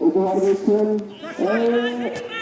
উপহার দিচ্ছেন খেলা চলছে একাদিন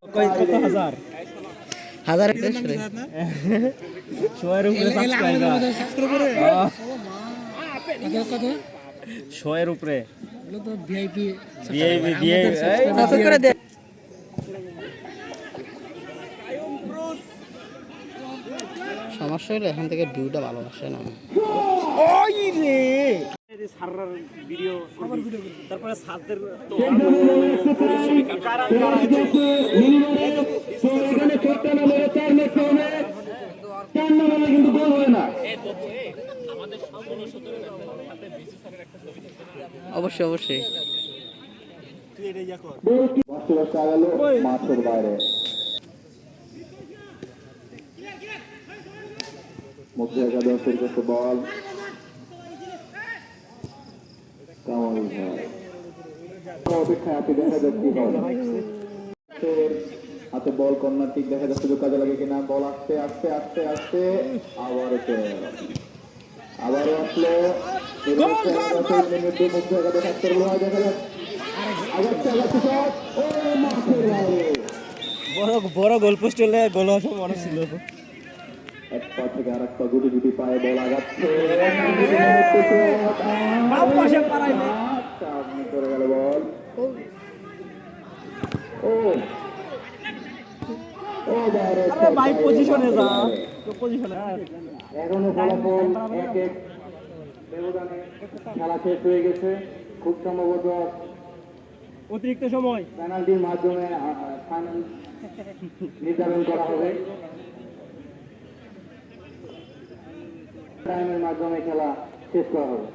কত হাজার? হাজার একটা উপরে সাবস্ক্রাইবার উপরে। ভিআইপি ভিআইপি সাবস্ক্রাইব করে দে। সমস্যা হলো এখান থেকে ভিউটা ভালো আসে না। ওই রে। সারার ভিডিও তারপরে সাদের তো এখানে ছোট্ট নম্বরে চার ম্যাচ হবে চার নম্বরে কিন্তু গোল হয় না অবশ্যই অবশ্যই। বল হাতে বল কর্নার ঠিক দেখা যাচ্ছে যে কাজে লাগে কিনা বল আসতে আসতে আসতে আসতে আবার আবারও আসলো ও মাঠের বাইরে। বড় বড় গোল পোস্ট হলে গোল হওয়ার মনে ছিল। এক পা থেকে আর এক পা গুটি গুটি পায়ে বল আগাচ্ছে। পাশে পারাইলে সামনে করে গেল বল। ও। ও আরে ভাই পজিশনে যা। পজিশনে এখনও ফলাফল এক এক ব্যবধানে খেলা শেষ হয়ে গেছে। খুব সম্ভবত অতিরিক্ত সময়। পেনাল্টির মাধ্যমে ফাইনাল নির্ধারণ করা হবে। টাইমের মাধ্যমে খেলা শেষ করা হবে।